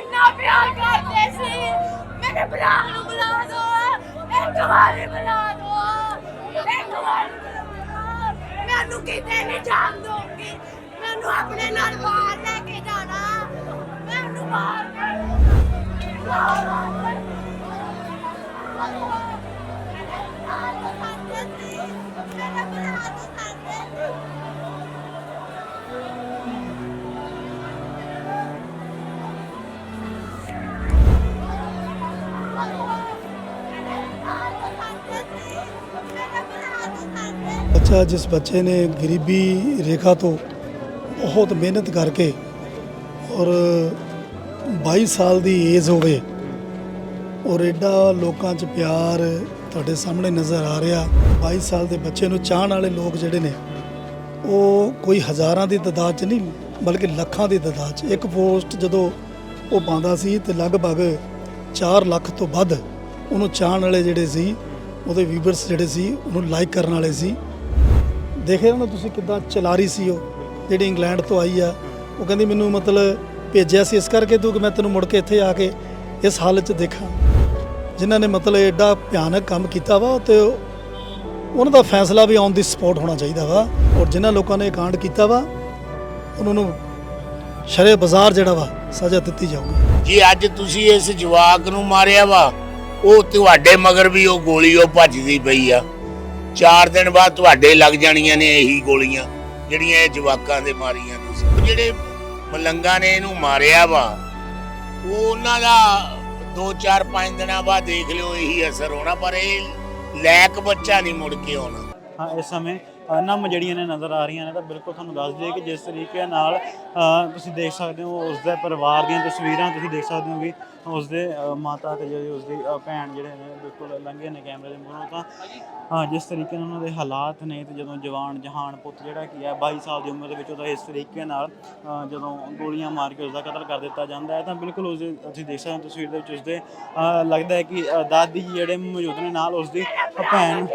ਇੰਨਾ ਪਿਆਰ ਕਰਦੇ ਸੀ। ਮੇਰੇ ਭਰਾ ਨੂੰ ਬੁਲਾ ਦੋ, ਇੱਕ ਵਾਰੀ ਬੁਲਾ ਦੋ, ਇੱਕ ਵਾਰੀ ਮੈਨੂੰ ਕਿਤੇ ਨਹੀਂ ਜਾਣ ਦੋਗੇ। ਮੈਨੂੰ ਆਪਣੇ ਨਾਲ ਬਾਹਰ ਲੈ ਕੇ ਜਾਣਾ। ਮੈਨੂੰ ਬਾਹਰ ਬੱਚਾ, ਜਿਸ ਬੱਚੇ ਨੇ ਗਰੀਬੀ ਰੇਖਾ ਤੋਂ ਬਹੁਤ ਮਿਹਨਤ ਕਰਕੇ ਔਰ 22 ਸਾਲ ਦੀ ਏਜ ਹੋਵੇ ਔਰ ਐਡਾ ਲੋਕਾਂ 'ਚ ਪਿਆਰ ਤੁਹਾਡੇ ਸਾਹਮਣੇ ਨਜ਼ਰ ਆ ਰਿਹਾ 22 ਸਾਲ ਦੇ ਬੱਚੇ ਨੂੰ ਚਾਹਣ ਵਾਲੇ ਲੋਕ ਜਿਹੜੇ ਨੇ, ਉਹ ਕੋਈ ਹਜ਼ਾਰਾਂ ਦੀ ਤਦਾਦ 'ਚ ਨਹੀਂ, ਬਲਕਿ ਲੱਖਾਂ ਦੀ ਤਦਾਦ 'ਚ। ਇੱਕ ਪੋਸਟ ਜਦੋਂ ਉਹ ਪਾਉਂਦਾ ਸੀ ਤੇ ਲਗਭਗ 4 ਲੱਖ ਤੋਂ ਵੱਧ ਉਹਨੂੰ ਚਾਹਣ ਵਾਲੇ ਜਿਹੜੇ ਸੀ, ਉਹਦੇ ਵੀਵਰਸ ਜਿਹੜੇ ਸੀ, ਉਹਨੂੰ ਲਾਈਕ ਕਰਨ ਵਾਲੇ ਸੀ। ਦੇਖਿਆ ਨਾ ਤੁਸੀਂ ਕਿੱਦਾਂ ਚਲਾਰੀ ਸੀ ਉਹ? ਜਿਹੜੀ ਇੰਗਲੈਂਡ ਤੋਂ ਆਈ ਆ। ਉਹ ਕਹਿੰਦੀ ਮੈਨੂੰ ਮਤਲਬ ਭੇਜਿਆ ਸੀ ਇਸ ਕਰਕੇ ਤੂੰ ਕਿ ਮੈਂ ਤੈਨੂੰ ਮੁੜ ਕੇ ਇੱਥੇ ਆ ਕੇ ਇਸ ਹਾਲਤ 'ਚ ਦੇਖਾਂ। ਜਿਨ੍ਹਾਂ ਨੇ ਮਤਲਬ ਐਡਾ ਭਿਆਨਕ ਕੰਮ ਕੀਤਾ ਵਾ ਤੇ ਉਹਨਾਂ ਦਾ ਫੈਸਲਾ ਵੀ ਔਨ ਦੀ ਸਪੋਰਟ ਹੋਣਾ ਚਾਹੀਦਾ ਵਾ। ਔਰ ਜਿਨ੍ਹਾਂ ਲੋਕਾਂ ਨੇ ਇਹ ਕਾਂਡ ਕੀਤਾ ਵਾ, ਉਹਨਾਂ ਨੂੰ ਸ਼ਰੇ ਬਾਜ਼ਾਰ ਜਿਹੜਾ ਵਾ, ਸਜ਼ਾ ਦਿੱਤੀ ਜਾਊਗੀ। ਜੀ, ਅੱਜ ਤੁਸੀਂ ਇਸ ਜਵਾਕ ਨੂੰ ਮਾਰਿਆ ਵਾ, ਉਹ ਤੁਹਾਡੇ ਮਗਰ ਵੀ ਉਹ ਗੋਲੀ ਉਹ ਭੱਜਦੀ ਪਈ ਆ। ਚਾਰ ਦਿਨ ਬਾਅਦ ਤੁਹਾਡੇ ਲੱਗ ਜਾਣੀਆਂ ਨੇ ਇਹੀ ਗੋਲੀਆਂ, ਜਿਹੜੀਆਂ ਇਹ ਜਵਾਕਾਂ ਦੇ ਮਾਰੀਆਂ ਤੁਸੀਂ। ਜਿਹੜੇ ਮਲੰਗਾ ਨੇ ਇਹਨੂੰ ਮਾਰਿਆ ਵਾ ਉਹਨਾਂ ਦਾ 2-4-5 ਦਿਨਾਂ ਬਾਅਦ ਦੇਖ ਲਿਓ, ਇਹੀ ਅਸਰ ਹੋਣਾ, ਪਰ ਇਹ ਲੈਕ ਬੱਚਾ ਨਹੀਂ ਮੁੜ ਕੇ ਆਉਣਾ। ਹਾਂ, ਇਸ ਸਮੇਂ ਨਮ ਜਿਹੜੀਆਂ ਨੇ ਨਜ਼ਰ ਆ ਰਹੀਆਂ ਨੇ, ਤਾਂ ਬਿਲਕੁਲ ਤੁਹਾਨੂੰ ਦੱਸ ਦਈਏ ਕਿ ਜਿਸ ਤਰੀਕੇ ਨਾਲ ਤੁਸੀਂ ਦੇਖ ਸਕਦੇ ਹੋ ਉਸ ਦੇ ਪਰਿਵਾਰ ਦੀਆਂ ਤਸਵੀਰਾਂ, ਤੁਸੀਂ ਦੇਖ ਸਕਦੇ ਹੋ ਵੀ ਉਸ ਦੇ ਮਾਤਾ ਤੇ ਜਿਹੜੀ ਉਸ ਦੀ ਭੈਣ ਜਿਹੜੇ ਨੇ, ਬਿਲਕੁਲ ਲੰਘੇ ਨੇ ਕੈਮਰੇ ਦੇ ਮੂਹਰੋਂ ਤਾਂ, ਹਾਂ, ਜਿਸ ਤਰੀਕੇ ਨਾਲ ਉਹਨਾਂ ਦੇ ਹਾਲਾਤ ਨੇ ਤੇ ਜਦੋਂ ਜਵਾਨ ਜਹਾਨ ਪੁੱਤ ਜਿਹੜਾ ਕੀ ਹੈ 22 ਸਾਲ ਦੀ ਉਮਰ ਦੇ ਵਿੱਚ ਉਹਦਾ ਇਸ ਤਰੀਕੇ ਨਾਲ ਜਦੋਂ ਗੋਲੀਆਂ ਮਾਰ ਕੇ ਉਸ ਦਾ ਕਤਲ ਕਰ ਦਿੱਤਾ ਜਾਂਦਾ ਹੈ, ਤਾਂ ਬਿਲਕੁਲ ਉਸ ਦੇ ਤੁਸੀਂ ਦੇਖ ਸਕਦੇ ਹੋ ਤਸਵੀਰ ਦੇ ਵਿੱਚ ਉਸ ਦੇ ਲੱਗਦਾ ਹੈ ਕਿ ਦਾਦੀ ਜੀ ਜਿਹੜੇ ਮੌਜੂਦ ਨੇ ਨਾਲ ਉਸ ਦੀ ਭੈਣ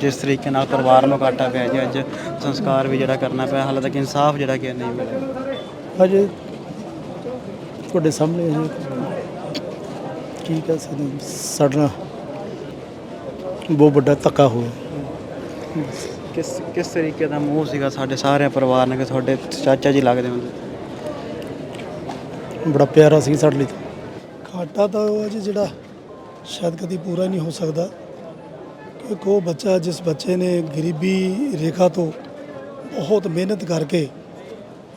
ਜਿਸ ਤਰੀਕੇ ਨਾਲ ਪਰਿਵਾਰ ਨੂੰ ਕਾਟਾ ਪਿਆ ਜੀ ਅੱਜ ਸੰਸਕਾਰ ਵੀ ਜਿਹੜਾ ਕਰਨਾ ਪਿਆ ਹਾਲੇ ਤੱਕ ਇਨਸਾਫ ਜਿਹੜਾ ਕਿ ਨਹੀਂ ਮਿਲਿਆ। ਅਜੇ ਤੁਹਾਡੇ ਸਾਹਮਣੇ ਹੈ ਕੀ ਕਹਿ ਸਕਦੇ ਸਾਡਾ ਬਹੁਤ ਵੱਡਾ ਧੱਕਾ ਹੋਇਆ। ਕਿਸ ਕਿਸ ਤਰੀਕੇ ਦਾ ਮੋਹ ਸੀਗਾ ਸਾਡੇ ਸਾਰੇ ਪਰਿਵਾਰ ਨਾਲ ਕਿ ਤੁਹਾਡੇ ਚਾਚਾ ਜੀ ਲੱਗਦੇ ਹੁੰਦੇ? ਬੜਾ ਪਿਆਰਾ ਸੀ ਸਾਡੇ ਲਈ ਘਾਟਾ ਤਾਂ ਉਹ ਜਿਹੜਾ ਸ਼ਾਇਦ ਕਦੀ ਪੂਰਾ ਨਹੀਂ ਹੋ ਸਕਦਾ। ਇੱਕ ਉਹ ਬੱਚਾ ਜਿਸ ਬੱਚੇ ਨੇ ਗਰੀਬੀ ਰੇਖਾ ਤੋਂ ਬਹੁਤ ਮਿਹਨਤ ਕਰਕੇ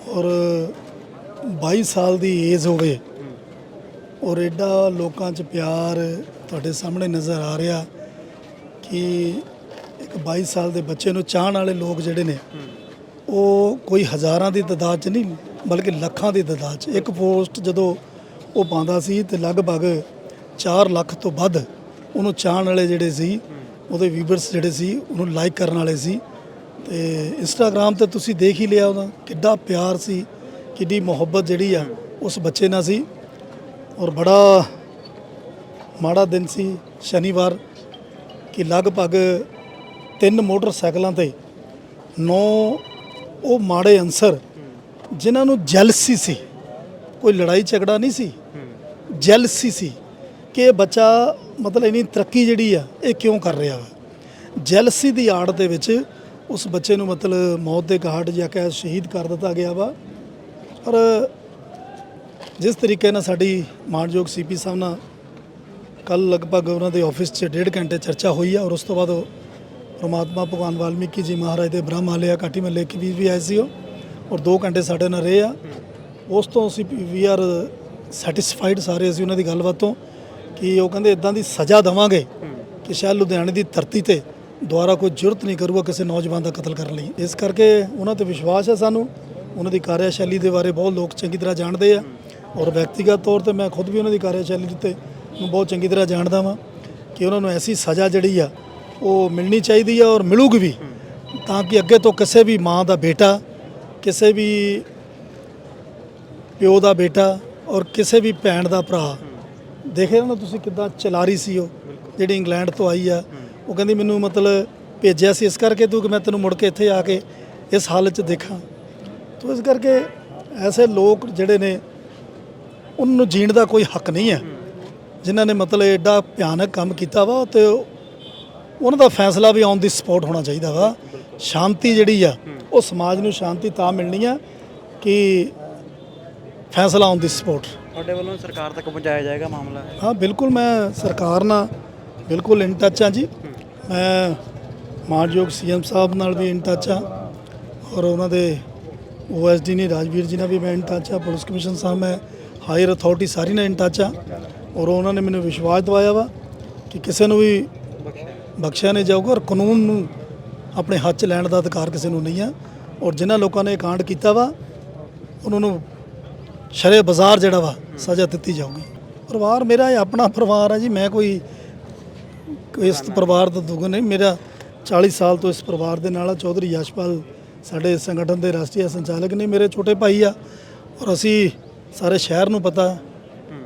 ਔਰ 22 ਸਾਲ ਦੀ ਏਜ ਹੋਵੇ ਔਰ ਐਡਾ ਲੋਕਾਂ 'ਚ ਪਿਆਰ ਤੁਹਾਡੇ ਸਾਹਮਣੇ ਨਜ਼ਰ ਆ ਰਿਹਾ ਕਿ ਇੱਕ 22 ਸਾਲ ਦੇ ਬੱਚੇ ਨੂੰ ਚਾਹਣ ਵਾਲੇ ਲੋਕ ਜਿਹੜੇ ਨੇ, ਉਹ ਕੋਈ ਹਜ਼ਾਰਾਂ ਦੀ ਤਦਾਦ 'ਚ ਨਹੀਂ, ਬਲਕਿ ਲੱਖਾਂ ਦੀ ਤਦਾਦ 'ਚ। ਇੱਕ ਪੋਸਟ ਜਦੋਂ ਉਹ ਪਾਉਂਦਾ ਸੀ ਤੇ ਲਗਭਗ 4 ਲੱਖ ਤੋਂ ਵੱਧ ਉਹਨੂੰ ਚਾਹਣ ਵਾਲੇ ਜਿਹੜੇ ਸੀ ਉਹਦੇ ਵੀਵਰਸ ਜਿਹੜੇ ਸੀ ਉਹਨੂੰ ਲਾਈਕ ਕਰਨ ਵਾਲੇ ਸੀ। ਤੇ ਇੰਸਟਾਗ੍ਰam ਤੇ ਤੁਸੀਂ ਦੇਖ ਹੀ ਲਿਆ ਉਹਦਾ ਕਿੱਡਾ ਪਿਆਰ ਸੀ ਕਿੱਡੀ ਮੁਹੱਬਤ ਜਿਹੜੀ ਆ ਉਸ ਬੱਚੇ ਨਾਲ ਸੀ। ਔਰ ਬੜਾ ਮਾੜਾ ਦਿਨ ਸੀ ਸ਼ਨੀਵਾਰ ਕਿ ਲਗਭਗ ਤਿੰਨ ਮੋਟਰਸਾਈਕਲਾਂ ਤੇ ਨੌ ਉਹ ਮਾੜੇ ਅਨਸਰ ਜਿਨ੍ਹਾਂ ਨੂੰ ਜੈਲਸੀ ਸੀ। ਕੋਈ ਲੜਾਈ ਝਗੜਾ ਨਹੀਂ ਸੀ ਜੈਲਸੀ ਸੀ। ਕਿ ਇਹ ਬੱਚਾ ਮਤਲਬ ਇਨੀ ਤਰੱਕੀ ਜਿਹੜੀ ਆ, ਇਹ ਕਿਉਂ ਕਰ ਰਿਹਾ ਵਾ? ਜੈਲਸੀ ਦੀ ਆੜ ਦੇ ਵਿੱਚ ਉਸ ਬੱਚੇ ਨੂੰ ਮਤਲਬ ਮੌਤ ਦੇ ਘਾਟ ਜਾ ਕੇ ਸ਼ਹੀਦ ਕਰ ਦਿੱਤਾ ਗਿਆ ਵਾ। ਔਰ ਜਿਸ ਤਰੀਕੇ ਨਾਲ ਸਾਡੀ ਮਾਨਯੋਗ ਸੀਪੀ ਸਾਹਿਬ ਨਾਲ ਕੱਲ ਲਗਭਗ ਉਹਨਾਂ ਦੇ ਆਫਿਸ 'ਚ ਡੇਢ ਘੰਟੇ ਚਰਚਾ ਹੋਈ ਆ, ਔਰ ਉਸ ਤੋਂ ਬਾਅਦ ਉਹ ਪ੍ਰਮਾਤਮਾ ਭਗਵਾਨ ਵਾਲਮੀਕੀ ਜੀ ਮਹਾਰਾਜ ਦੇ ਬ੍ਰਹਮ ਆਲਿਆ ਕਾਠੀ ਮੱਲੇ ਕੇ ਵੀ ਵੀ ਆਏ ਸੀ ਉਹ, ਔਰ 2 ਘੰਟੇ ਸਾਡੇ ਨਾਲ ਰਹੇ ਆ। ਉਸ ਤੋਂ ਅਸੀਂ ਵੀ ਆਰ ਸੈਟੀਸਫਾਈਡ ਸਾਰੇ ਅਸੀਂ ਉਹਨਾਂ ਦੀ ਗੱਲਬਾਤ ਤੋਂ ਕਿ ਉਹ ਕਹਿੰਦੇ ਇਦਾਂ ਦੀ ਸਜ਼ਾ ਦੇਵਾਂਗੇ ਕਿ ਸ਼ਾਇਦ ਲੁਧਿਆਣੇ ਦੀ ਧਰਤੀ ਤੇ ਦੁਬਾਰਾ ਕੋਈ ਜ਼ਰੂਰਤ ਨਹੀਂ ਕਰੂਗਾ ਕਿਸੇ ਨੌਜਵਾਨ ਦਾ ਕਤਲ ਕਰਨ ਲਈ। ਇਸ ਕਰਕੇ ਉਹਨਾਂ ਤੇ ਵਿਸ਼ਵਾਸ ਹੈ ਸਾਨੂੰ, ਉਹਨਾਂ ਦੀ ਕਾਰਿਆਸ਼ੈਲੀ ਦੇ ਬਾਰੇ ਬਹੁਤ ਲੋਕ ਚੰਗੀ ਤਰ੍ਹਾਂ ਜਾਣਦੇ ਆ ਔਰ ਵਿਅਕਤੀਗਤ ਤੌਰ ਤੇ ਮੈਂ ਖੁਦ ਵੀ ਉਹਨਾਂ ਦੀ ਕਾਰਿਆਸ਼ੈਲੀ ਤੇ ਨੂੰ ਬਹੁਤ ਚੰਗੀ ਤਰ੍ਹਾਂ ਜਾਣਦਾ ਵਾਂ ਕਿ ਉਹਨਾਂ ਨੂੰ ਐਸੀ ਸਜ਼ਾ ਜਿਹੜੀ ਆ, ਉਹ ਮਿਲਣੀ ਚਾਹੀਦੀ ਆ ਔਰ ਮਿਲੂਗੀ ਵੀ ਤਾਂ ਕਿ ਅੱਗੇ ਤੋਂ ਕਿਸੇ ਵੀ ਮਾਂ ਦਾ ਬੇਟਾ, ਕਿਸੇ ਵੀ ਪਿਓ ਦਾ ਬੇਟਾ ਔਰ ਕਿਸੇ ਵੀ ਭੈਣ ਦਾ ਭਰਾ ਦੇਖਿਆ ਨਾ ਤੁਸੀਂ ਕਿਦਾਂ ਚਲਾਰੀ ਸੀ ਉਹ, ਜਿਹੜੀ ਇੰਗਲੈਂਡ ਤੋਂ ਆਈ ਆ। ਉਹ ਕਹਿੰਦੀ ਮੈਨੂੰ ਮਤਲਬ ਭੇਜਿਆ ਸੀ, ਇਸ ਕਰਕੇ ਤੂੰ ਕਿ ਮੈਂ ਤੈਨੂੰ ਮੁੜ ਕੇ ਇੱਥੇ ਆ ਕੇ ਇਸ ਹਾਲਤ 'ਚ ਦੇਖਾਂ। ਤੋ ਇਸ ਕਰਕੇ ਐਸੇ ਲੋਕ ਜਿਹੜੇ ਨੇ, ਉਹਨਾਂ ਨੂੰ ਜੀਣ ਦਾ ਕੋਈ ਹੱਕ ਨਹੀਂ ਹੈ ਜਿਨ੍ਹਾਂ ਨੇ ਮਤਲਬ ਐਡਾ ਭਿਆਨਕ ਕੰਮ ਕੀਤਾ ਵਾ ਤੇ ਉਹਨਾਂ ਦਾ ਫੈਸਲਾ ਵੀ ਔਨ ਦੀ ਸਪੋਰਟ ਹੋਣਾ ਚਾਹੀਦਾ ਵਾ। ਸ਼ਾਂਤੀ ਜਿਹੜੀ ਆ, ਉਹ ਸਮਾਜ ਨੂੰ ਸ਼ਾਂਤੀ ਤਾਂ ਮਿਲਣੀ ਆ ਕਿ ਫੈਸਲਾ ਔਨ ਦੀ ਸਪੋਰਟ। ਤੁਹਾਡੇ ਵੱਲੋਂ ਸਰਕਾਰ ਤੱਕ ਪਹੁੰਚਾਇਆ ਜਾਏਗਾ ਮਾਮਲਾ? ਹਾਂ, ਬਿਲਕੁਲ ਮੈਂ ਸਰਕਾਰ ਨਾਲ ਬਿਲਕੁਲ ਇਨ ਟੱਚ ਹਾਂ ਜੀ। ਮੈਂ ਮਾਨਯੋਗ ਸੀਐਮ ਸਾਹਿਬ ਨਾਲ ਵੀ ਇਨ ਟੱਚ ਹਾਂ ਔਰ ਉਹਨਾਂ ਦੇ ਓਐਸਡੀ ਨੇ, ਰਾਜਵੀਰ ਜੀ ਨਾਲ ਵੀ ਮੈਂ ਇਨ ਟੱਚ ਹਾਂ। ਪੁਲਿਸ ਕਮਿਸ਼ਨ ਸਾਹਿਬ, ਮੈਂ ਹਾਇਰ ਅਥਾਰਟੀ ਸਾਰੀ ਨਾਲ ਇਨ ਟੱਚ ਹਾਂ ਔਰ ਉਹਨਾਂ ਨੇ ਮੈਨੂੰ ਵਿਸ਼ਵਾਸ ਦਿਵਾਇਆ ਵਾ ਕਿ ਕਿਸੇ ਨੂੰ ਵੀ ਬਖਸ਼ਿਆ ਨਹੀਂ ਜਾਊਗਾ ਔਰ ਕਾਨੂੰਨ ਨੂੰ ਆਪਣੇ ਹੱਥ 'ਚ ਲੈਣ ਦਾ ਅਧਿਕਾਰ ਕਿਸੇ ਨੂੰ ਨਹੀਂ ਆ ਔਰ ਜਿਨ੍ਹਾਂ ਲੋਕਾਂ ਨੇ ਇਹ ਕਾਂਡ ਕੀਤਾ ਵਾ, ਉਹਨਾਂ ਨੂੰ ਸ਼ਰੇ ਬਾਜ਼ਾਰ ਜਿਹੜਾ ਵਾ ਸਜ਼ਾ ਦਿੱਤੀ ਜਾਊਗੀ। ਪਰਿਵਾਰ ਮੇਰਾ ਇਹ ਆਪਣਾ ਪਰਿਵਾਰ ਹੈ ਜੀ, ਮੈਂ ਕੋਈ ਇਸ ਪਰਿਵਾਰ ਦਾ ਦੁਗਣ ਨਹੀਂ, ਮੇਰਾ 40 ਸਾਲ ਤੋਂ ਇਸ ਪਰਿਵਾਰ ਦੇ ਨਾਲ ਆ। ਚੌਧਰੀ ਯਸ਼ਪਾਲ ਸਾਡੇ ਸੰਗਠਨ ਦੇ ਰਾਸ਼ਟਰੀ ਸੰਚਾਲਕ ਨੇ ਮੇਰੇ ਛੋਟੇ ਭਾਈ ਆ। ਔਰ ਅਸੀਂ ਸਾਰੇ ਸ਼ਹਿਰ ਨੂੰ ਪਤਾ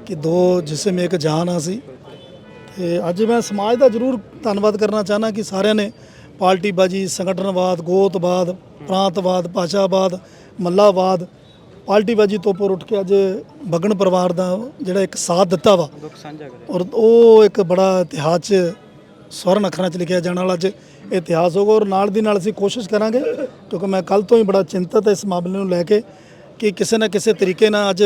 ਕਿ ਦੋ ਜਿਸਮ ਇੱਕ ਜਾਨ ਆ ਸੀ ਤੇ ਅੱਜ ਮੈਂ ਸਮਾਜ ਦਾ ਜ਼ਰੂਰ ਧੰਨਵਾਦ ਕਰਨਾ ਚਾਹਨਾ ਕਿ ਸਾਰਿਆਂ ਨੇ ਪਾਰਟੀਬਾਜੀ, ਸੰਗਠਨਵਾਦ, ਗੋਤਵਾਦ, ਪ੍ਰਾਂਤਵਾਦ, ਭਾਸ਼ਾਵਾਦ, ਮੱਲਾਵਾਦ ਪਾਰਟੀਬਾਜੀ ਤੋਂ ਉੱਪਰ ਉੱਠ ਕੇ ਅੱਜ ਬਗਨ ਪਰਿਵਾਰ ਦਾ ਜਿਹੜਾ ਇੱਕ ਸਾਥ ਦਿੱਤਾ ਵਾ ਦੁੱਖ ਸਾਂਝਾ ਕਰੇ ਔਰ ਉਹ ਇੱਕ ਬੜਾ ਇਤਿਹਾਸ 'ਚ ਸਵਰਨ ਅੱਖਰਾਂ 'ਚ ਲਿਖਿਆ ਜਾਣ ਵਾਲਾ ਅੱਜ ਇਤਿਹਾਸ ਹੋਗਾ ਔਰ ਨਾਲ ਦੀ ਨਾਲ ਅਸੀਂ ਕੋਸ਼ਿਸ਼ ਕਰਾਂਗੇ ਕਿਉਂਕਿ ਮੈਂ ਕੱਲ ਤੋਂ ਹੀ ਬੜਾ ਚਿੰਤਤ ਇਸ ਮਾਮਲੇ ਨੂੰ ਲੈ ਕੇ ਕਿ ਕਿਸੇ ਨਾ ਕਿਸੇ ਤਰੀਕੇ ਨਾਲ ਅੱਜ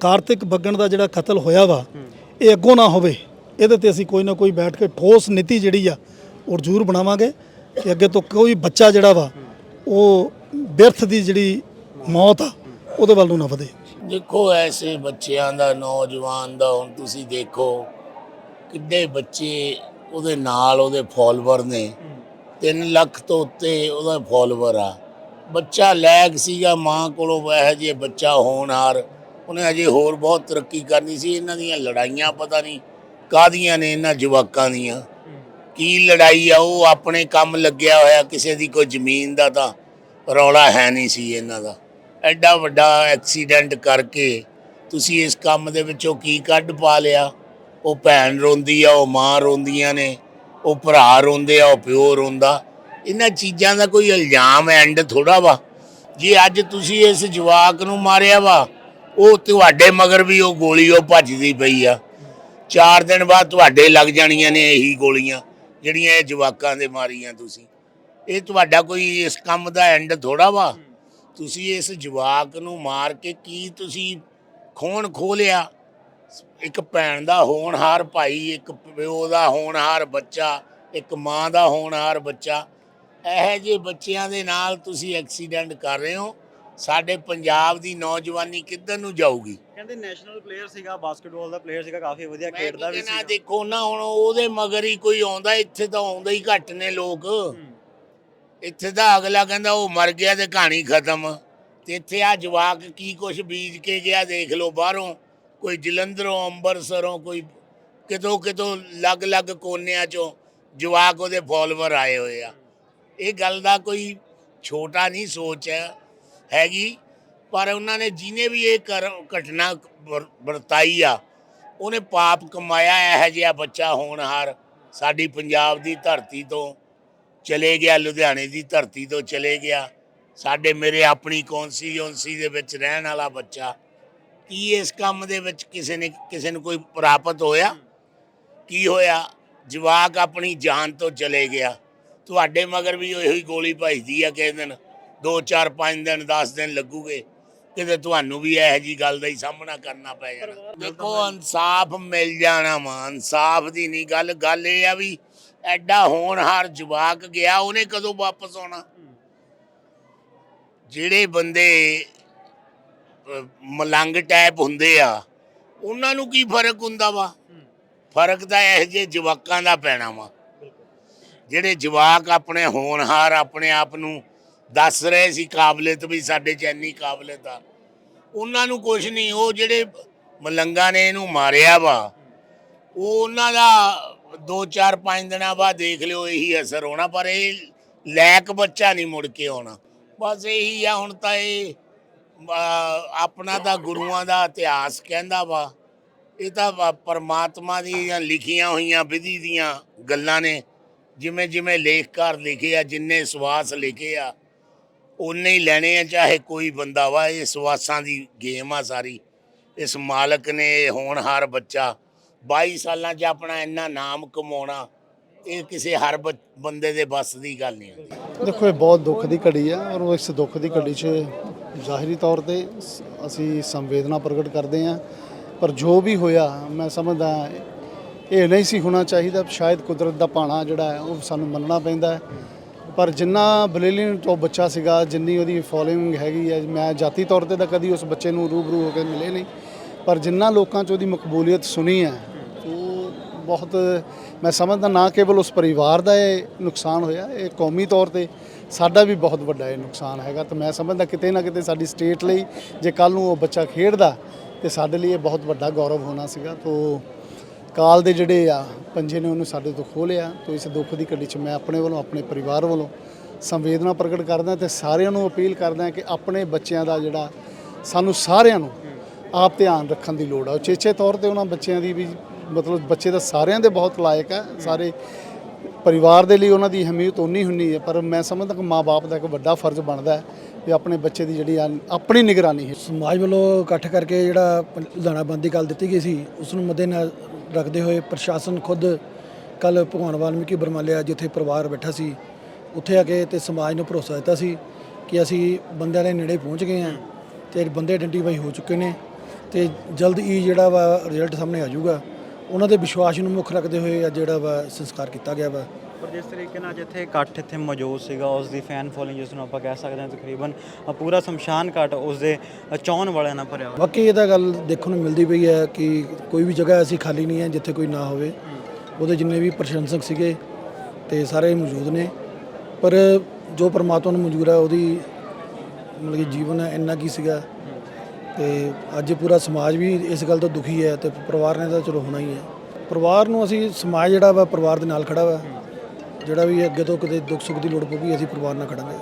ਕਾਰਤਿਕ ਬੱਗਣ ਦਾ ਜਿਹੜਾ ਕਤਲ ਹੋਇਆ ਵਾ ਇਹ ਅੱਗੋਂ ਨਾ ਹੋਵੇ। ਇਹਦੇ ਤੇ ਅਸੀਂ ਕੋਈ ਨਾ ਕੋਈ ਬੈਠ ਕੇ ਠੋਸ ਨੀਤੀ ਜਿਹੜੀ ਆ ਉਹ ਜ਼ਰੂਰ ਬਣਾਵਾਂਗੇ ਕਿ ਅੱਗੇ ਤੋਂ ਕੋਈ ਬੱਚਾ ਜਿਹੜਾ ਵਾ ਉਹ ਬਿਰਥ ਦੀ ਜਿਹੜੀ ਮੌਤ ਆ ਉਹਦੇ ਵੱਲ ਨੂੰ ਨਾ ਵਧੇ। ਦੇਖੋ, ਐਸੇ ਬੱਚਿਆਂ ਦਾ, ਨੌਜਵਾਨ ਦਾ ਹੁਣ ਤੁਸੀਂ ਦੇਖੋ ਕਿੱਡੇ ਬੱਚੇ ਉਹਦੇ ਨਾਲ ਉਹਦੇ ਫਾਲੋਅਰ ਨੇ। 3 ਲੱਖ ਤੋਂ ਉੱਤੇ ਉਹਦਾ ਫਾਲੋਅਰ ਆ। ਬੱਚਾ ਲੈਗ ਸੀਗਾ, ਮਾਂ ਕੋਲੋਂ ਵਹਿ ਜੇ ਬੱਚਾ ਹੋਣਹਾਰ ਉਹਨੇ ਅਜੇ ਹੋਰ ਬਹੁਤ ਤਰੱਕੀ ਕਰਨੀ ਸੀ। ਇਹਨਾਂ ਦੀਆਂ ਲੜਾਈਆਂ ਪਤਾ ਨਹੀਂ ਕਾਦੀਆਂ ਨੇ, ਇਹਨਾਂ ਜਵਾਕਾਂ ਦੀਆਂ। ਕੀ ਲੜਾਈ ਆ, ਉਹ ਆਪਣੇ ਕੰਮ ਲੱਗਿਆ ਹੋਇਆ ਕਿਸੇ ਦੀ ਕੋਈ ਜ਼ਮੀਨ ਦਾ ਤਾਂ ਰੌਲਾ ਹੈ ਨਹੀਂ ਸੀ ਇਹਨਾਂ ਦਾ। ਐਡਾ ਵੱਡਾ ਐਕਸੀਡੈਂਟ ਕਰਕੇ ਤੁਸੀਂ ਇਸ ਕੰਮ ਦੇ ਵਿੱਚੋਂ ਕੀ ਕੱਢ ਪਾ ਲਿਆ? ਉਹ ਭੈਣ ਰੋਂਦੀ ਆ, ਉਹ ਮਾਂ ਰੋਂਦੀਆਂ ਨੇ, ਉਹ ਭਰਾ ਰੋਂਦੇ ਆ, ਉਹ ਪਿਓ ਰੋਂਦਾ। ਇਹਨਾਂ ਚੀਜ਼ਾਂ ਦਾ ਕੋਈ ਇਲਜ਼ਾਮ ਐਂਡ ਥੋੜਾ ਵਾ। ਜੇ ਅੱਜ ਤੁਸੀਂ ਇਸ ਜਵਾਕ ਨੂੰ ਮਾਰਿਆ ਵਾ, ਉਹ ਤੁਹਾਡੇ ਮਗਰ ਵੀ ਉਹ ਗੋਲੀ ਉਹ ਭੱਜਦੀ ਪਈ ਆ। ਚਾਰ ਦਿਨ ਬਾਅਦ ਤੁਹਾਡੇ ਲੱਗ ਜਾਣੀਆਂ ਨੇ ਇਹੀ ਗੋਲੀਆਂ, ਜਿਹੜੀਆਂ ਇਹ ਜਵਾਕਾਂ ਦੇ ਮਾਰੀਆਂ ਤੁਸੀਂ। ਇਹ ਤੁਹਾਡਾ ਕੋਈ ਇਸ ਕੰਮ ਦਾ ਐਂਡ ਥੋੜਾ ਵਾ? ਤੁਸੀਂ ਇਸ ਜਵਾਕ ਨੂੰ ਮਾਰ ਕੇ ਕੀ ਤੁਸੀਂ ਖੋਣ ਖੋਲਿਆ ਇੱਕ ਭੈਣ ਦਾ ਹੋਣਹਾਰ ਭਾਈ ਇੱਕ ਪਿਓ ਦਾ ਹੋਣਹਾਰ ਬੱਚਾ ਇੱਕ ਮਾਂ ਦਾ ਹੋਣਹਾਰ ਬੱਚਾ। ਇਹੋ ਜਿਹੇ ਬੱਚਿਆਂ ਦੇ ਨਾਲ ਤੁਸੀਂ ਐਕਸੀਡੈਂਟ ਕਰ ਰਹੇ ਹੋ। ਸਾਡੇ ਪੰਜਾਬ ਦੀ ਨੌਜਵਾਨੀ ਕਿੱਧਰ ਨੂੰ ਜਾਊਗੀ? ਕਹਿੰਦੇ ਨੈਸ਼ਨਲ ਪਲੇਅਰ ਸੀਗਾ ਬਾਸਕਟਬਾਲ ਦਾ ਪਲੇਅਰ ਸੀਗਾ ਕਾਫੀ ਵਧੀਆ ਖੇਡਦਾ ਵੀ ਸੀਗਾ। ਦੇਖੋ ਨਾ ਹੁਣ ਉਹਦੇ ਮਗਰ ਹੀ ਕੋਈ ਆਉਂਦਾ ਇੱਥੇ ਤਾਂ ਆਉਂਦਾ ਹੀ ਘੱਟ ਨੇ ਲੋਕ। ਇੱਥੇ ਤਾਂ ਅਗਲਾ ਕਹਿੰਦਾ ਉਹ ਮਰ ਗਿਆ ਤੇ ਕਹਾਣੀ ਖਤਮ। ਤੇ ਇੱਥੇ ਆ ਜਵਾਕ ਕੀ ਕੁਛ ਬੀਜ ਕੇ ਗਿਆ, ਦੇਖ ਲਓ ਬਾਹਰੋਂ। ਕੋਈ ਜਲੰਧਰੋਂ ਅੰਮ੍ਰਿਤਸਰੋਂ ਕੋਈ ਕਿਤੋਂ ਕਿਤੋਂ ਲੱਗ-ਲੱਗ ਕੋਨਿਆਂ ਚੋਂ ਜਵਾਕ ਉਹਦੇ ਫਾਲੋਅਰ ਆਏ ਹੋਏ ਆ। ਇਹ ਗੱਲ ਦਾ ਕੋਈ ਛੋਟਾ ਨਹੀਂ ਸੋਚ ਹੈ, ਹੈਗੀ। ਪਰ ਉਹਨਾਂ ਨੇ ਜਿਹਨੇ ਵੀ ਇਹ ਕਰ- ਘਟਨਾ ਵਰ- ਵਰਤਾਈ ਆ, ਉਹਨੇ ਪਾਪ ਕਮਾਇਆ, ਇਹੋ ਜਿਹਾ ਬੱਚਾ ਹੋਣਹਾਰ ਸਾਡੀ ਪੰਜਾਬ ਦੀ ਧਰਤੀ ਤੋਂ। ਚਲੇ ਗਿਆ ਲੁਧਿਆਣੇ ਦੀ ਧਰਤੀ ਤੋਂ ਚਲੇ ਗਿਆ। ਸਾਡੇ ਮੇਰੇ ਆਪਣੀ ਕੌਂਸਟੀਚੁਐਂਸੀ ਦੇ ਵਿੱਚ ਰਹਿਣ ਵਾਲਾ ਬੱਚਾ। ਕੀ ਇਸ ਕੰਮ ਦੇ ਵਿੱਚ ਕਿਸੇ ਨੇ, ਕਿਸੇ ਨੂੰ ਕੋਈ ਪ੍ਰਾਪਤ ਹੋਇਆ? ਕੀ ਹੋਇਆ? ਜਵਾਕ ਆਪਣੀ ਜਾਨ ਤੋਂ ਚਲੇ ਗਿਆ। ਤੁਹਾਡੇ ਮਗਰ ਵੀ ਉਹੀ ਗੋਲੀ ਭਜਦੀ ਆ ਕਿਸੇ ਦਿਨ। 2 4 5 ਦਿਨ 10 ਦਿਨ ਲੱਗੂਗੇ। ਕਿਤੇ ਤੁਹਾਨੂੰ ਵੀ ਇਹੋ ਜੀ ਗੱਲ ਦਾ ਹੀ ਸਾਹਮਣਾ ਕਰਨਾ ਪੈ ਜਾਣਾ। ਦੇਖੋ, ਇਨਸਾਫ ਮਿਲ ਜਾਣਾ ਵਾ ਇਨਸਾਫ ਦੀ ਨਹੀਂ ਗੱਲ। ਗੱਲ ਇਹ ਆ ਵੀ ਐਡਾ ਹੋਣਹਾਰ ਜਵਾਕ ਗਿਆ, ਉਹਨੇ ਕਦੋਂ ਵਾਪਸ ਆਉਣਾ? ਜਿਹੜੇ ਬੰਦੇ ਮਲੰਗ ਟਾਈਪ ਹੁੰਦੇ ਆ, ਉਹਨਾਂ ਨੂੰ ਕੀ ਫ਼ਰਕ ਹੁੰਦਾ ਵਾ? ਫ਼ਰਕ ਤਾਂ ਇਹ ਜੇ ਜਵਾਕਾਂ ਦਾ ਪੈਣਾ ਵਾ। ਜਿਹੜੇ ਜਵਾਕ ਆਪਣੇ ਹੋਣਹਾਰ ਆਪਣੇ ਆਪ ਨੂੰ ਦੱਸ ਰਹੇ ਸੀ ਕਾਬਲੀਅਤ ਵੀ ਸਾਡੇ 'ਚ ਇੰਨੀ ਕਾਬਲੀਅਤ ਆ। ਉਹਨਾਂ ਨੂੰ ਕੁਝ ਨਹੀਂ, ਉਹ ਜਿਹੜੇ ਮਲੰਗਾ ਨੇ ਇਹਨੂੰ ਮਾਰਿਆ ਵਾ, ਉਹ ਉਹਨਾਂ ਦਾ 2 4 5 ਦਿਨਾਂ ਬਾਅਦ ਦੇਖ ਲਿਓ, ਇਹੀ ਅਸਰ ਹੋਣਾ, ਪਰ ਇਹ ਲੈਕ ਬੱਚਾ ਨਹੀਂ ਮੁੜ ਕੇ ਆਉਣਾ। ਬਸ ਇਹੀ ਆ, ਹੁਣ ਤਾਂ ਇਹ ਆਪਣਾ ਤਾਂ ਗੁਰੂਆਂ ਦਾ ਇਤਿਹਾਸ ਕਹਿੰਦਾ ਵਾ। ਇਹ ਤਾਂ ਵਾ- ਪਰਮਾਤਮਾ ਦੀਆਂ ਲਿਖੀਆਂ ਹੋਈਆਂ ਵਿਧੀ ਦੀਆਂ ਗੱਲਾਂ ਨੇ। ਜਿਵੇਂ ਜਿਵੇਂ ਲੇਖਕਾਰ ਲਿਖੇ ਆ, ਜਿੰਨੇ ਸਵਾਸ ਲਿਖੇ ਆ ਉਨੇ ਹੀ ਲੈਣੇ ਆ, ਚਾਹੇ ਕੋਈ ਬੰਦਾ ਵਾ, ਇਹ ਸਵਾਸਾਂ ਦੀ ਗੇਮ ਆ ਸਾਰੀ। ਇਸ ਮਾਲਕ ਨੇ, ਇਹ ਹੋਣਹਾਰ ਬੱਚਾ 22 ਸਾਲਾਂ 'ਚ ਆਪਣਾ ਇੰਨਾ ਨਾਮ ਕਮਾਉਣਾ, ਇਹ ਕਿਸੇ ਹਰ ਬੰਦੇ ਦੇ ਵੱਸ ਦੀ ਗੱਲ ਨਹੀਂ ਹੁੰਦੀ। ਦੇਖੋ, ਇਹ ਬਹੁਤ ਦੁੱਖ ਦੀ ਘੜੀ ਹੈ ਔਰ ਇਸ ਦੁੱਖ ਦੀ ਘੜੀ 'ਚ ਜ਼ਾਹਿਰੀ ਤੌਰ ਤੇ ਅਸੀਂ ਸੰਵੇਦਨਾ ਪ੍ਰਗਟ ਕਰਦੇ ਹਾਂ। ਪਰ ਜੋ ਵੀ ਹੋਇਆ, ਮੈਂ ਸਮਝਦਾ ਇਹ ਨਹੀਂ ਸੀ ਹੋਣਾ ਚਾਹੀਦਾ। ਸ਼ਾਇਦ ਕੁਦਰਤ ਦਾ ਭਾਣਾ ਜਿਹੜਾ ਹੈ, ਉਹ ਸਾਨੂੰ ਮੰਨਣਾ ਪੈਂਦਾ ਪਰ ਜਿੰਨਾ ਬ੍ਰਿਲੀਅੰਟ ਉਹ ਬੱਚਾ ਸੀਗਾ, ਜਿੰਨੀ ਉਹਦੀ ਫੋਲੋਇੰਗ ਹੈਗੀ ਹੈ, ਮੈਂ ਜਾਤੀ ਤੌਰ ਤੇ ਤਾਂ ਕਦੀ ਉਸ ਬੱਚੇ ਨੂੰ ਰੂਬਰੂ ਹੋ ਕੇ ਮਿਲੇ ਨਹੀਂ। ਪਰ ਜਿੰਨਾ ਲੋਕਾਂ 'ਚ ਉਹਦੀ ਮਕਬੂਲੀਅਤ ਸੁਣੀ ਹੈ ਬਹੁਤ, ਮੈਂ ਸਮਝਦਾ ਨਾ ਕੇਵਲ ਉਸ ਪਰਿਵਾਰ ਦਾ ਇਹ ਨੁਕਸਾਨ ਹੋਇਆ, ਇਹ ਕੌਮੀ ਤੌਰ ਤੇ ਸਾਡਾ ਵੀ ਬਹੁਤ ਵੱਡਾ ਇਹ ਨੁਕਸਾਨ ਹੈਗਾ। ਤੇ ਮੈਂ ਸਮਝਦਾ ਕਿਤੇ ਨਾ ਕਿਤੇ ਸਾਡੀ ਸਟੇਟ ਲਈ ਜੇ ਕੱਲ ਨੂੰ ਉਹ ਬੱਚਾ ਖੇਡਦਾ ਤੇ ਸਾਡੇ ਲਈ ਇਹ ਬਹੁਤ ਵੱਡਾ ਗੌਰਵ ਹੋਣਾ ਸੀਗਾ। ਤੋਂ ਕਾਲ ਦੇ ਜਿਹੜੇ ਆ, ਪੰਜੇ ਨੇ ਉਹਨੂੰ ਸਾਡੇ ਤੋਂ ਖੋਹ ਲਿਆ। ਤੋਂ ਇਸ ਦੁੱਖ ਦੀ ਘੜੀ 'ਚ ਮੈਂ ਆਪਣੇ ਵੱਲੋਂ, ਆਪਣੇ ਪਰਿਵਾਰ ਵੱਲੋਂ ਸੰਵੇਦਨਾ ਪ੍ਰਗਟ ਕਰਦਾ ਤੇ ਸਾਰਿਆਂ ਨੂੰ ਅਪੀਲ ਕਰਦਾ ਕਿ ਆਪਣੇ ਬੱਚਿਆਂ ਦਾ ਜਿਹੜਾ ਸਾਨੂੰ ਸਾਰਿਆਂ ਨੂੰ ਆਪ ਧਿਆਨ ਰੱਖਣ ਦੀ ਲੋੜ ਆ। ਉਚੇਚੇ ਤੌਰ ਤੇ ਉਹਨਾਂ ਬੱਚਿਆਂ ਦੀ ਵੀ ਮਤਲਬ ਬੱਚੇ ਦਾ ਸਾਰਿਆਂ ਦੇ ਬਹੁਤ ਲਾਇਕ ਹੈ ਸਾਰੇ ਪਰਿਵਾਰ ਦੇ ਲਈ ਉਹਨਾਂ ਦੀ ਅਹਿਮੀਅਤ ਉਨੀ ਹੁੰਦੀ ਹੈ, ਪਰ ਮੈਂ ਸਮਝਦਾ ਕਿ ਮਾਪੇ ਦਾ ਇੱਕ ਵੱਡਾ ਫਰਜ਼ ਬਣਦਾ ਹੈ ਵੀ ਆਪਣੇ ਬੱਚੇ ਦੀ ਜਿਹੜੀ ਆ, ਆਪਣੀ ਨਿਗਰਾਨੀ ਹੈ। ਸਮਾਜ ਵੱਲੋਂ ਇਕੱਠ ਕਰਕੇ ਜਿਹੜਾ ਪ- ਲੁਧਿਆਣਾ ਬੰਦ ਦੀ ਦਿੱਤੀ ਗਈ ਸੀ ਉਸ ਨੂੰ ਮੱਦੇਨਜ਼ਰ ਰੱਖਦੇ ਹੋਏ ਪ੍ਰਸ਼ਾਸਨ ਖੁਦ ਕੱਲ ਭਗਵਾਨ ਵਾਲਮੀਕੀ ਬਰਮਾਲਿਆ, ਜਿੱਥੇ ਪਰਿਵਾਰ ਬੈਠਾ ਸੀ, ਉੱਥੇ ਆ ਕੇ ਤੇ ਸਮਾਜ ਨੂੰ ਭਰੋਸਾ ਦਿੱਤਾ ਸੀ ਕਿ ਅਸੀਂ ਬੰਦਿਆਂ ਦੇ ਨੇੜੇ ਪਹੁੰਚ ਗਏ ਹਾਂ ਤੇ ਬੰਦੇ ਆਇਡੈਂਟੀਫਾਈ ਹੋ ਚੁੱਕੇ ਨੇ ਤੇ ਜਲਦ ਹੀ ਜਿਹੜਾ ਵਾ ਰਿਜ਼ਲਟ ਸਾਹਮਣੇ ਆ ਜਾਊਗਾ। ਉਹਨਾਂ ਦੇ ਵਿਸ਼ਵਾਸ ਨੂੰ ਮੁੱਖ ਰੱਖਦੇ ਹੋਏ ਅੱਜ ਜਿਹੜਾ ਵਾ ਸੰਸਕਾਰ ਕੀਤਾ ਗਿਆ ਵਾ। ਪਰ ਜਿਸ ਤਰੀਕੇ ਨਾਲ ਜਿੱਥੇ ਇਕੱਠ ਇੱਥੇ ਮੌਜੂਦ ਸੀਗਾ ਉਸ ਦੀ ਫੈਨ ਫੋਲੋਇੰਗ ਜਿਸ ਨੂੰ ਆਪਾਂ ਕਹਿ ਸਕਦੇ ਹਾਂ ਤਕਰੀਬਨ ਪੂਰਾ ਸ਼ਮਸ਼ਾਨ ਘਾਟ ਉਸ ਦੇ ਅ, ਚਾਹੁਣ ਵਾਲਿਆਂ ਨਾਲ ਭਰਿਆ ਹੋਇਆ। ਬਾਕੀ ਇਹਦਾ ਗੱਲ ਦੇਖਣ ਨੂੰ ਮਿਲਦੀ ਪਈ ਹੈ ਕਿ ਕੋਈ ਵੀ ਜਗ੍ਹਾ ਐਸੀ ਖਾਲੀ ਨਹੀਂ ਹੈ ਜਿੱਥੇ ਕੋਈ ਨਾ ਹੋਵੇ। ਉਹਦੇ ਜਿੰਨੇ ਵੀ ਪ੍ਰਸ਼ੰਸਕ ਸੀਗੇ ਤੇ ਸਾਰੇ ਮੌਜੂਦ ਨੇ। ਪਰ ਜੋ ਪਰਮਾਤਮਾ ਨੂੰ ਮਨਜ਼ੂਰ ਹੈ ਉਹਦੀ ਮਤਲਬ ਕਿ ਜੀਵਨ ਇੰਨਾ ਕੀ ਸੀਗਾ ਤੇ ਅੱਜ ਪੂਰਾ ਸਮਾਜ ਵੀ ਇਸ ਗੱਲ ਤੋਂ ਦੁਖੀ ਹੈ ਤੇ ਪਰਿਵਾਰ ਨੇ ਤਾਂ ਚਲੋ ਹੋਣਾ ਹੀ ਹੈ। ਪਰਿਵਾਰ ਨੂੰ ਅਸੀਂ ਸਮਾਜ ਜਿਹੜਾ ਵਾ ਪਰਿਵਾਰ ਦੇ ਨਾਲ ਖੜਾ ਵਾ। ਜਿਹੜਾ ਵੀ ਅੱਗੇ ਤੋਂ ਕਿਤੇ ਦੁੱਖ ਸੁੱਖ ਦੀ ਲੋੜ ਪਊਗੀ, ਅਸੀਂ ਪਰਿਵਾਰ ਨਾਲ ਖੜਾਂਗੇ।